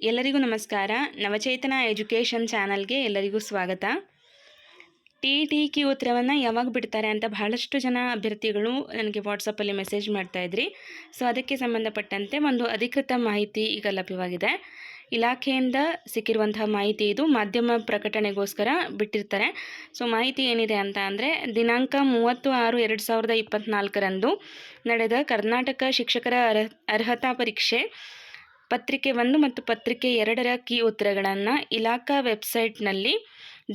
ಎಲ್ಲರಿಗೂ ನಮಸ್ಕಾರ. ನವಚೇತನ ಎಜುಕೇಷನ್ ಚಾನಲ್ಗೆ ಎಲ್ಲರಿಗೂ ಸ್ವಾಗತ. ಟಿ ಟಿ ಕ್ಯೂ ಉತ್ತರವನ್ನು ಯಾವಾಗ ಬಿಡ್ತಾರೆ ಅಂತ ಬಹಳಷ್ಟು ಜನ ಅಭ್ಯರ್ಥಿಗಳು ನನಗೆ ವಾಟ್ಸಪ್ಪಲ್ಲಿ ಮೆಸೇಜ್ ಮಾಡ್ತಾಯಿದ್ರಿ ಸೊ, ಅದಕ್ಕೆ ಸಂಬಂಧಪಟ್ಟಂತೆ ಒಂದು ಅಧಿಕೃತ ಮಾಹಿತಿ ಈಗ ಲಭ್ಯವಾಗಿದೆ. ಇಲಾಖೆಯಿಂದ ಸಿಕ್ಕಿರುವಂತಹ ಮಾಹಿತಿ ಇದು. ಮಾಧ್ಯಮ ಪ್ರಕಟಣೆಗೋಸ್ಕರ ಬಿಟ್ಟಿರ್ತಾರೆ. ಸೊ, ಮಾಹಿತಿ ಏನಿದೆ ಅಂತ ಅಂದರೆ, ದಿನಾಂಕ ಮೂವತ್ತು ಆರು ಎರಡು ಸಾವಿರದ ಇಪ್ಪತ್ತ್ನಾಲ್ಕರಂದು ನಡೆದ ಕರ್ನಾಟಕ ಶಿಕ್ಷಕರ ಅರ್ಹ, ಅರ್ಹತಾ ಪರೀಕ್ಷೆ. ಪತ್ರಿಕೆ ಒಂದು ಮತ್ತು ಪತ್ರಿಕೆ ಎರಡರ ಕೀ ಉತ್ತರಗಳನ್ನು ಇಲಾಖಾ ವೆಬ್ಸೈಟ್ನಲ್ಲಿ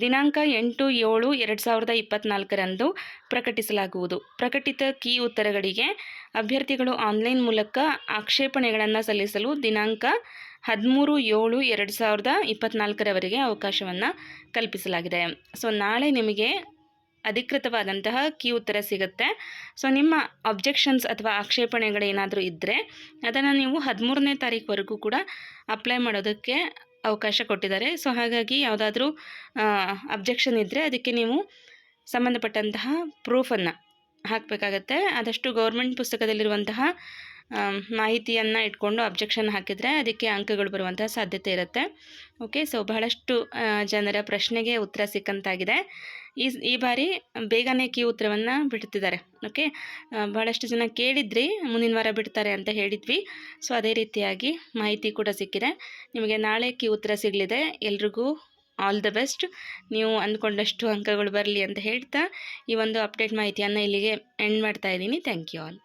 ದಿನಾಂಕ ಎಂಟು ಏಳು ಎರಡು ಸಾವಿರದ ಇಪ್ಪತ್ತ್ನಾಲ್ಕರಂದು ಪ್ರಕಟಿಸಲಾಗುವುದು. ಪ್ರಕಟಿತ ಕೀ ಉತ್ತರಗಳಿಗೆ ಅಭ್ಯರ್ಥಿಗಳು ಆನ್ಲೈನ್ ಮೂಲಕ ಆಕ್ಷೇಪಣೆಗಳನ್ನು ಸಲ್ಲಿಸಲು ದಿನಾಂಕ ಹದಿಮೂರು ಏಳು ಎರಡು ಸಾವಿರದ ಇಪ್ಪತ್ತ್ನಾಲ್ಕರವರೆಗೆ ಅವಕಾಶವನ್ನು ಕಲ್ಪಿಸಲಾಗಿದೆ. ಸೊ, ನಾಳೆ ನಿಮಗೆ ಅಧಿಕೃತವಾದಂತಹ ಕಿ ಉತ್ತರ ಸಿಗುತ್ತೆ. ಸೊ ನಿಮ್ಮ ಅಬ್ಜೆಕ್ಷನ್ಸ್ ಅಥವಾ ಆಕ್ಷೇಪಣೆಗಳೇನಾದರೂ ಇದ್ದರೆ ಅದನ್ನು ನೀವು ಹದಿಮೂರನೇ ತಾರೀಕುವರೆಗೂ ಕೂಡ ಅಪ್ಲೈ ಮಾಡೋದಕ್ಕೆ ಅವಕಾಶ ಕೊಟ್ಟಿದ್ದಾರೆ. ಸೊ ಹಾಗಾಗಿ ಯಾವುದಾದ್ರೂ ಅಬ್ಜೆಕ್ಷನ್ ಇದ್ದರೆ ಅದಕ್ಕೆ ನೀವು ಸಂಬಂಧಪಟ್ಟಂತಹ ಪ್ರೂಫನ್ನು ಹಾಕಬೇಕಾಗತ್ತೆ. ಆದಷ್ಟು ಗೌರ್ಮೆಂಟ್ ಪುಸ್ತಕದಲ್ಲಿರುವಂತಹ ಮಾಹಿತಿಯನ್ನು ಇಟ್ಕೊಂಡು ಅಬ್ಜೆಕ್ಷನ್ ಹಾಕಿದರೆ ಅದಕ್ಕೆ ಅಂಕಗಳು ಬರುವಂತಹ ಸಾಧ್ಯತೆ ಇರುತ್ತೆ. ಓಕೆ ಸೊ ಬಹಳಷ್ಟು ಜನರ ಪ್ರಶ್ನೆಗೆ ಉತ್ತರ ಸಿಕ್ಕಂತಾಗಿದೆ. ಈ ಈ ಬಾರಿ ಬೇಗನೆ ಕೀ ಉತ್ತರವನ್ನು ಬಿಡ್ತಿದ್ದಾರೆ. ಓಕೆ ಬಹಳಷ್ಟು ಜನ ಕೇಳಿದ್ರಿ, ಮುಂದಿನ ವಾರ ಬಿಡ್ತಾರೆ ಅಂತ ಹೇಳಿದ್ವಿ. ಸೊ ಅದೇ ರೀತಿಯಾಗಿ ಮಾಹಿತಿ ಕೂಡ ಸಿಕ್ಕಿದೆ. ನಿಮಗೆ ನಾಳೆ ಕೀ ಉತ್ತರ ಸಿಗಲಿದೆ. ಎಲ್ರಿಗೂ ಆಲ್ ದ ಬೆಸ್ಟ್ ನೀವು ಅಂದ್ಕೊಂಡಷ್ಟು ಅಂಕಗಳು ಬರಲಿ ಅಂತ ಹೇಳ್ತಾ ಈ ಒಂದು ಅಪ್ಡೇಟ್ ಮಾಹಿತಿಯನ್ನು ಇಲ್ಲಿಗೆ ಎಂಡ್ ಮಾಡ್ತಾ ಇದ್ದೀನಿ. Thank you all